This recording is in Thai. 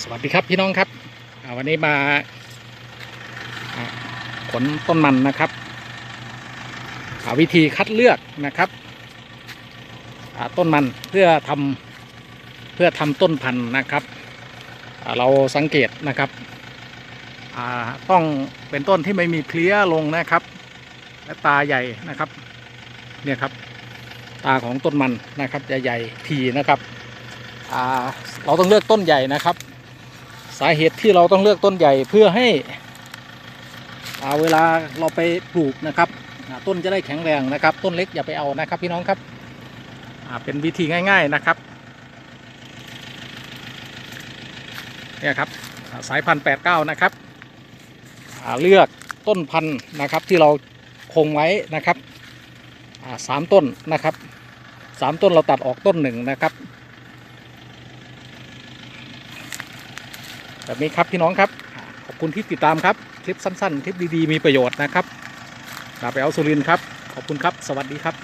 สวัสดีครับพี่น้องครับวันนี้มาขนต้นมันนะครับหาวิธีคัดเลือกนะครับต้นมันเพื่อทำเพื่อทำต้นพันธุ์นะครับเราสังเกตนะครับต้องเป็นต้นที่ไม่มีเพลี้ยลงนะครับและตาใหญ่นะครับเนี่ยครับตาของต้นมันนะครับจะใหญ่ทีนะครับเราต้องเลือกต้นใหญ่นะครับาเหตุที่เราต้องเลือกต้นใหญ่เพื่อให้อ่าเวลาเราไปปลูกนะครับต้นจะได้แข็งแรงนะครับ ต้นเล็กอย่าไปเอานะครับพี่น้องครับเป็นวิธีง่าย ๆนะครับเนี่ยครับสายพันธุ์แปดเก้านะครับเลือกต้นพันธุ์นะครับที่เราคงไว้นะครับสามต้นนะครับสามต้นเราตัดออกต้นหนึ่งนะครับ แบบนี้ครับพี่น้องครับ ขอบคุณที่ติดตามครับ คลิปสั้นๆ คลิปดีๆ มีประโยชน์นะครับดาบไปเอาสุรินครับ ขอบคุณครับ สวัสดีครับ